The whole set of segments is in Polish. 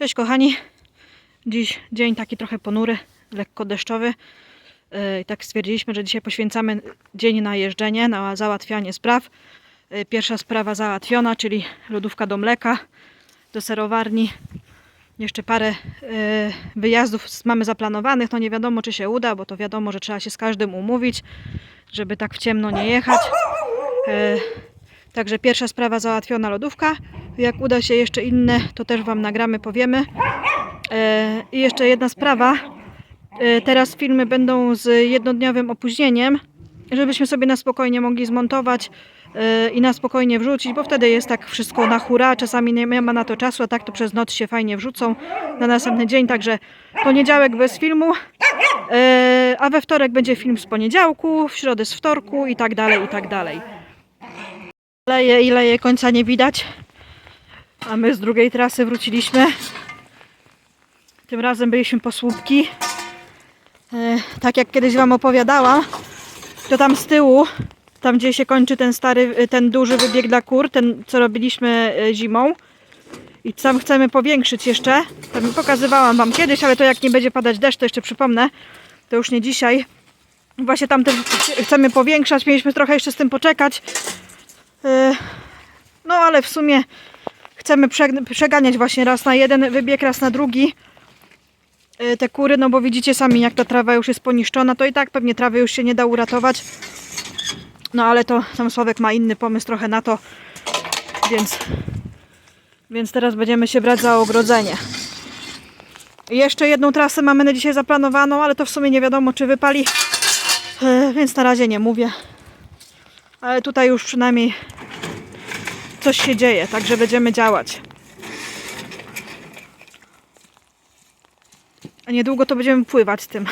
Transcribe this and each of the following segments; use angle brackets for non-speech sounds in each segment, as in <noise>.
Cześć kochani. Dziś dzień taki trochę ponury, lekko deszczowy. Yy, I tak stwierdziliśmy, że dzisiaj poświęcamy dzień na jeżdżenie, na załatwianie spraw. Yy, Pierwsza sprawa załatwiona, czyli lodówka do mleka, do serowarni. Jeszcze parę yy, wyjazdów mamy zaplanowanych. No nie wiadomo, czy się uda, bo to wiadomo, że trzeba się z każdym umówić, żeby tak w ciemno nie jechać. Także pierwsza sprawa załatwiona lodówka. Jak uda się jeszcze inne, to też Wam nagramy, powiemy. E, I jeszcze jedna sprawa. E, Teraz filmy będą z jednodniowym opóźnieniem, żebyśmy sobie na spokojnie mogli zmontować e, i na spokojnie wrzucić, bo wtedy jest tak wszystko na hura. Czasami nie ma na to czasu, a tak to przez noc się fajnie wrzucą na następny dzień. Także poniedziałek bez filmu, a we wtorek będzie film z poniedziałku, w środę z wtorku i tak dalej, i tak dalej. Leje i leje, końca nie widać. A my z drugiej trasy wróciliśmy. Tym razem byliśmy po słupki. E, tak jak kiedyś Wam opowiadałam, to tam z tyłu, tam gdzie się kończy ten stary, e, ten duży wybieg dla kur, ten co robiliśmy e, zimą. I tam chcemy powiększyć jeszcze. Tam pokazywałam Wam kiedyś, ale to jak nie będzie padać deszcz, to jeszcze przypomnę. To już nie dzisiaj. Właśnie tamten chcemy powiększać. Mieliśmy trochę jeszcze z tym poczekać. No ale w sumie chcemy przeg- przeganiać właśnie raz na jeden wybieg, raz na drugi e, te kury, no bo widzicie sami jak ta trawa już jest poniszczona, to i tak pewnie trawy już się nie da uratować. No ale to tam Sławek ma inny pomysł trochę na to, więc, więc teraz będziemy się brać za ogrodzenie. Jeszcze jedną trasę mamy na dzisiaj zaplanowaną, ale to w sumie nie wiadomo czy wypali, e, więc na razie nie mówię. Ale tutaj już przynajmniej coś się dzieje, także będziemy działać. A niedługo to będziemy pływać tym.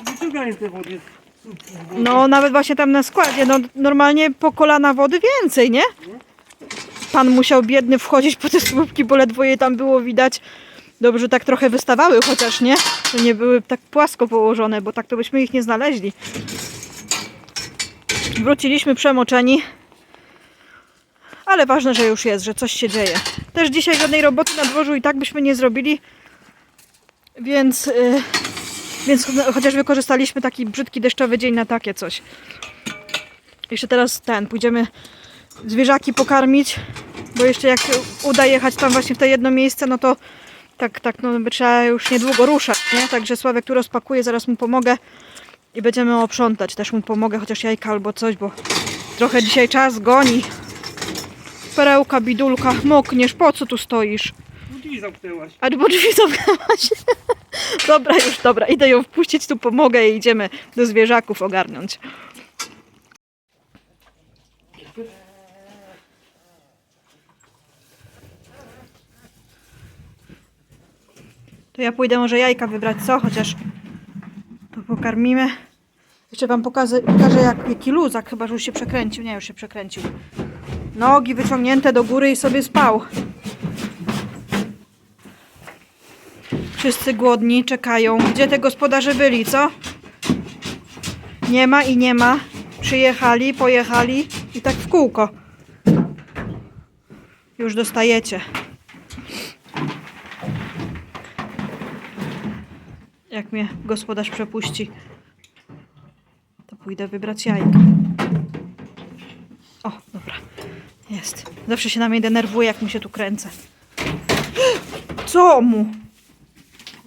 Wyciąganie tej wody. No nawet właśnie tam na składzie, no normalnie po kolana wody więcej, nie? Pan musiał biedny wchodzić po te słupki, bo ledwo je tam było widać. Dobrze, że tak trochę wystawały chociaż, nie? Że nie były tak płasko położone, bo tak to byśmy ich nie znaleźli. Wróciliśmy przemoczeni. Ale ważne, że już jest, że coś się dzieje. Też dzisiaj żadnej roboty na dworzu i tak byśmy nie zrobili. Więc, yy, więc chociaż wykorzystaliśmy taki brzydki deszczowy dzień na takie coś. Jeszcze teraz ten, pójdziemy zwierzaki pokarmić, bo jeszcze jak uda jechać tam właśnie w to jedno miejsce, no to tak, tak, no trzeba już niedługo ruszać, nie? Także Sławek tu rozpakuje, zaraz mu pomogę i będziemy oprzątać. Też mu pomogę, chociaż jajka albo coś, bo trochę dzisiaj czas goni. Perełka, bidulka, mokniesz, po co tu stoisz? Drzwi zamknęłaś. A bo drzwi zamknęłaś. <laughs> dobra, już dobra, idę ją wpuścić, tu pomogę i idziemy do zwierzaków ogarnąć. To ja pójdę może jajka wybrać, co? Chociaż to pokarmimy. Jeszcze wam pokażę, pokażę jak, jaki luzak, chyba że już się przekręcił. Nie, już się przekręcił. Nogi wyciągnięte do góry i sobie spał. Wszyscy głodni, czekają. Gdzie te gospodarze byli, co? Nie ma i nie ma. Przyjechali, pojechali i tak w kółko. Już dostajecie. Jak mnie gospodarz przepuści, to pójdę wybrać jajka. O. Jest. Zawsze się na mnie denerwuje, jak mu się tu kręcę. <gasps> Co mu?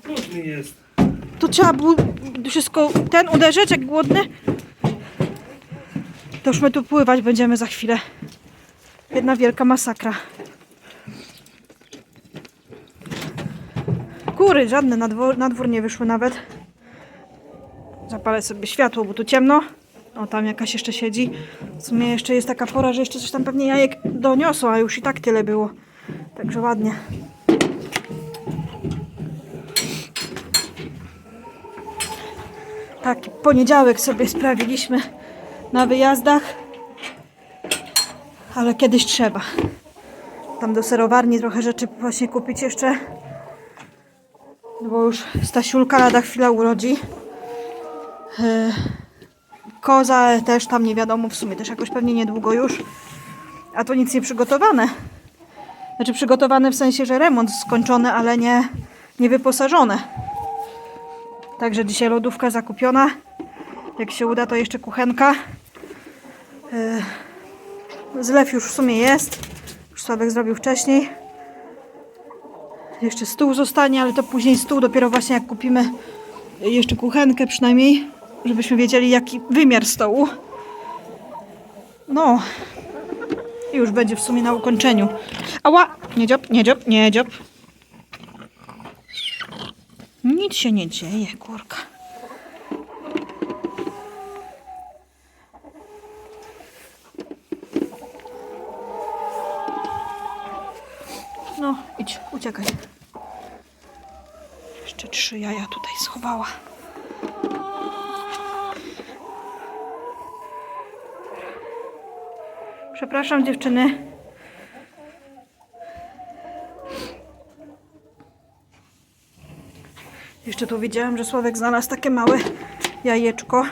Różny jest. To trzeba było wszystko ten uderzyć jak głodny. To już my tu pływać będziemy za chwilę. Jedna wielka masakra. Kury żadne na dwór, na dwór nie wyszły nawet. Zapalę sobie światło, bo tu ciemno. O, tam jakaś jeszcze siedzi. W sumie jeszcze jest taka pora, że jeszcze coś tam pewnie jajek doniosło, a już i tak tyle było. Także ładnie. Taki poniedziałek sobie sprawiliśmy na wyjazdach. Ale kiedyś trzeba. Tam do serowarni trochę rzeczy właśnie kupić jeszcze. Bo już Stasiulka lada chwila urodzi. Yy, Koza też tam nie wiadomo, w sumie też jakoś pewnie niedługo już. A to nic nie przygotowane. Znaczy przygotowane w sensie, że remont skończony, ale nie, nie wyposażone. Także dzisiaj lodówka zakupiona. Jak się uda, to jeszcze kuchenka. Yy, Zlew już w sumie jest. Już Sławek zrobił wcześniej. Jeszcze stół zostanie, ale to później stół dopiero właśnie jak kupimy jeszcze kuchenkę przynajmniej, żebyśmy wiedzieli jaki wymiar stołu. No. I już będzie w sumie na ukończeniu. Ała! Nie dziób, nie dziób, nie dziób. Nic się nie dzieje, kurka. No, idź, uciekaj. Jeszcze trzy jaja tutaj schowała. Przepraszam dziewczyny. Jeszcze tu widziałam, że Sławek znalazł takie małe jajeczko.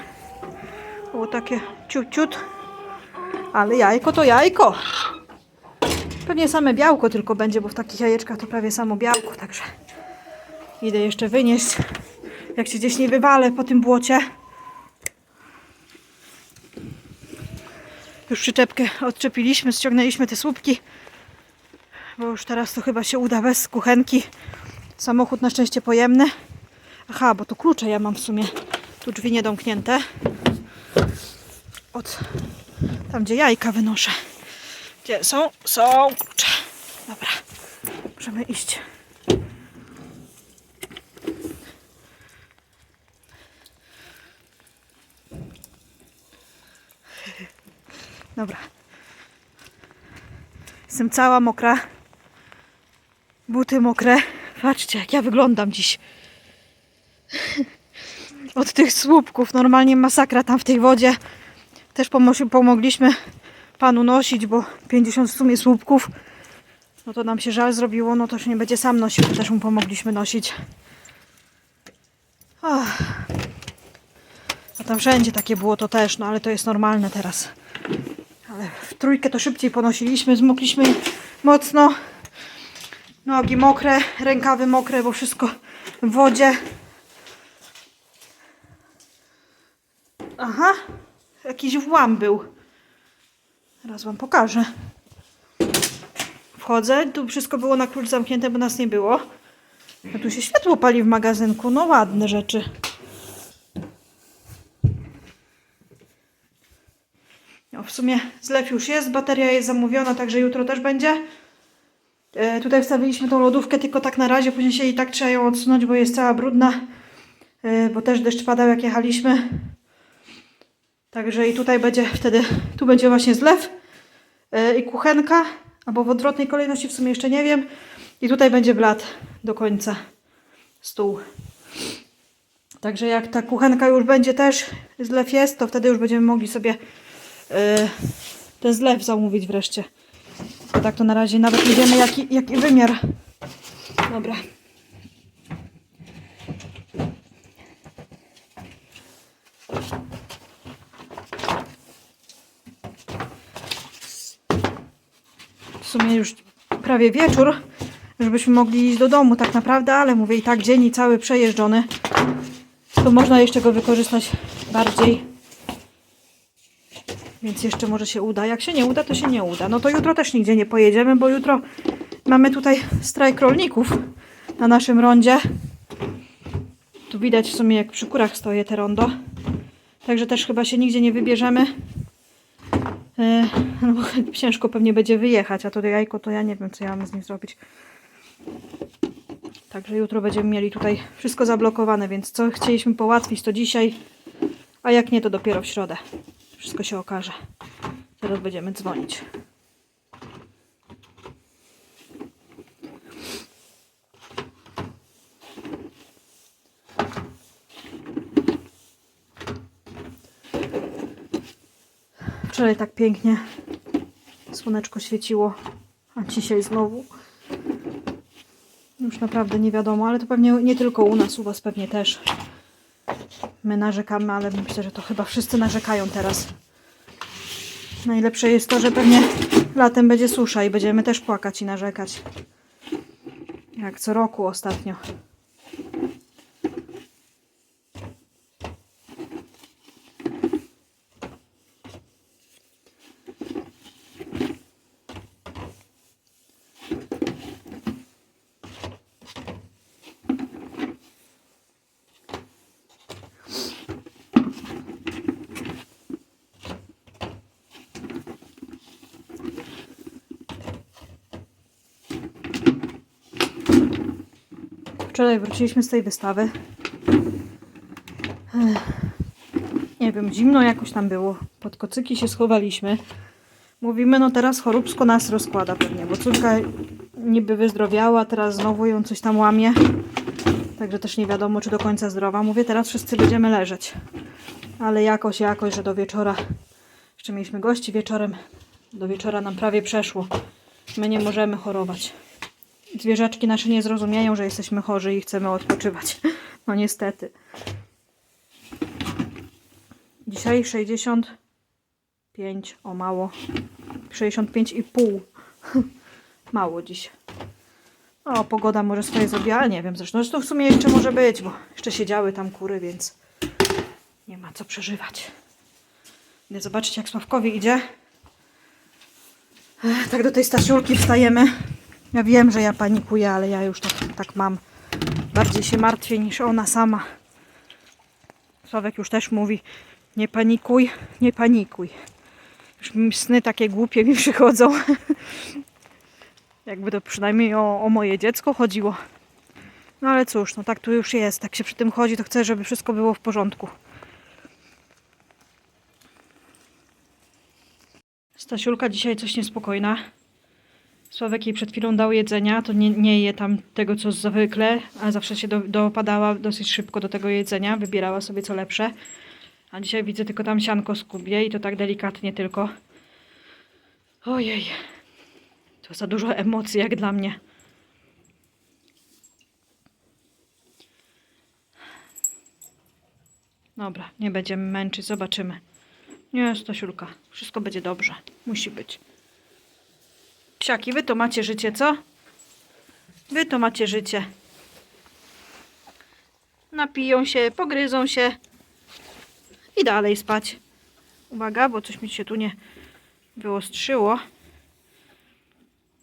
Było takie ciut. Ale jajko to jajko. Pewnie same białko tylko będzie, bo w takich jajeczkach to prawie samo białko, także idę jeszcze wynieść. Jak się gdzieś nie wywalę po tym błocie. Już przyczepkę odczepiliśmy, ściągnęliśmy te słupki, bo już teraz to chyba się uda bez kuchenki. Samochód na szczęście pojemny. Aha, bo tu klucze ja mam w sumie. Tu drzwi niedomknięte. Od tam, gdzie jajka wynoszę. Gdzie są? Są klucze. Dobra, możemy iść. Dobra. Jestem cała mokra. Buty mokre. Patrzcie, jak ja wyglądam dziś. Od tych słupków. Normalnie masakra tam w tej wodzie. Też pomo- pomogliśmy panu nosić, bo 50 w sumie słupków. No to nam się żal zrobiło. No to już nie będzie sam nosił. to Też mu pomogliśmy nosić. Ach. A tam wszędzie takie było to też, no ale to jest normalne teraz. Ale w trójkę to szybciej ponosiliśmy, zmokliśmy mocno. Nogi mokre, rękawy mokre, bo wszystko w wodzie. Aha, jakiś włam był. Teraz wam pokażę. Wchodzę, tu wszystko było na klucz zamknięte, bo nas nie było. A tu się światło pali w magazynku, no ładne rzeczy. No, w sumie zlew już jest, bateria jest zamówiona, także jutro też będzie. E, tutaj wstawiliśmy tą lodówkę, tylko tak na razie, później się i tak trzeba ją odsunąć, bo jest cała brudna, e, bo też deszcz padał jak jechaliśmy. Także i tutaj będzie wtedy, tu będzie właśnie zlew e, i kuchenka, albo w odwrotnej kolejności, w sumie jeszcze nie wiem. I tutaj będzie blat do końca, stół. Także jak ta kuchenka już będzie też, zlew jest, to wtedy już będziemy mogli sobie ten zlew zamówić wreszcie. Bo tak to na razie nawet nie wiemy jaki, jaki wymiar. Dobra. W sumie już prawie wieczór, żebyśmy mogli iść do domu tak naprawdę, ale mówię i tak dzień i cały przejeżdżony. To można jeszcze go wykorzystać bardziej. Więc jeszcze może się uda. Jak się nie uda, to się nie uda. No to jutro też nigdzie nie pojedziemy, bo jutro mamy tutaj strajk rolników na naszym rondzie. Tu widać w sumie jak przy kurach stoję te rondo. Także też chyba się nigdzie nie wybierzemy. E, No bo <laughs> ciężko pewnie będzie wyjechać, a to jajko to ja nie wiem co ja mam z nim zrobić. Także jutro będziemy mieli tutaj wszystko zablokowane, więc co chcieliśmy połatwić to dzisiaj, a jak nie to dopiero w środę. Wszystko się okaże. Teraz będziemy dzwonić. Wczoraj tak pięknie słoneczko świeciło, a dzisiaj znowu. Już naprawdę nie wiadomo, ale to pewnie nie tylko u nas, u Was pewnie też. My narzekamy, ale myślę, że to chyba wszyscy narzekają teraz. Najlepsze jest to, że pewnie latem będzie susza i będziemy też płakać i narzekać. Jak co roku ostatnio. Wczoraj wróciliśmy z tej wystawy. Nie wiem, zimno jakoś tam było. Pod kocyki się schowaliśmy. Mówimy, no teraz choróbsko nas rozkłada pewnie, bo córka niby wyzdrowiała, teraz znowu ją coś tam łamie. Także też nie wiadomo, czy do końca zdrowa. Mówię, teraz wszyscy będziemy leżeć. Ale jakoś, jakoś, że do wieczora. Jeszcze mieliśmy gości wieczorem. Do wieczora nam prawie przeszło. My nie możemy chorować. Zwierzaczki nasze nie zrozumieją, że jesteśmy chorzy i chcemy odpoczywać. <laughs> No niestety. Dzisiaj 65, o mało. 65,5. <laughs> Mało dziś. O, pogoda może swoje zrobiła, nie wiem zresztą. Zresztą w sumie jeszcze może być, bo jeszcze siedziały tam kury, więc nie ma co przeżywać. Idę zobaczyć jak Sławkowi idzie. Tak do tej Stasiulki wstajemy. Ja wiem, że ja panikuję, ale ja już tak, tak mam. Bardziej się martwię niż ona sama. Sławek już też mówi, nie panikuj, nie panikuj. Już sny takie głupie mi <laughs> przychodzą. Jakby to przynajmniej o, o moje dziecko chodziło. No ale cóż, no tak tu już jest. Jak się przy tym chodzi, to chcę, żeby wszystko było w porządku. Stasiulka dzisiaj coś niespokojna. Sławek jej przed chwilą dał jedzenia, to nie, nie je tam tego, co zwykle, a zawsze się do, dopadała dosyć szybko do tego jedzenia, wybierała sobie co lepsze. A dzisiaj widzę tylko tam sianko skubie i to tak delikatnie tylko. Ojej, to za dużo emocji jak dla mnie. Dobra, nie będziemy męczyć, zobaczymy. Nie, Stasiulka, wszystko będzie dobrze. Musi być. Psiaki, wy to macie życie, co? Wy to macie życie. Napiją się, pogryzą się i dalej spać. Uwaga, bo coś mi się tu nie wyostrzyło.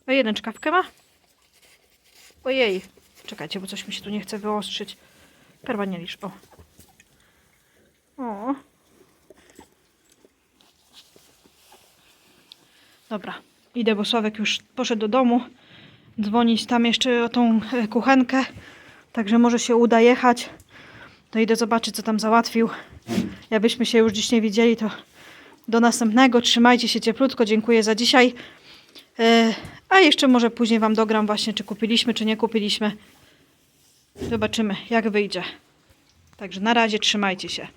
O, jeden czkawkę ma? Ojej. Czekajcie, bo coś mi się tu nie chce wyostrzyć. Perła nie licz. O. O. Dobra, idę, bo Sławek już poszedł do domu. Dzwonić tam jeszcze o tą e, kuchenkę. Także może się uda jechać. To idę zobaczyć, co tam załatwił. Jakbyśmy się już dziś nie widzieli, to do następnego. Trzymajcie się cieplutko. Dziękuję za dzisiaj. E, A jeszcze może później Wam dogram właśnie, czy kupiliśmy, czy nie kupiliśmy. Zobaczymy, jak wyjdzie. Także na razie trzymajcie się.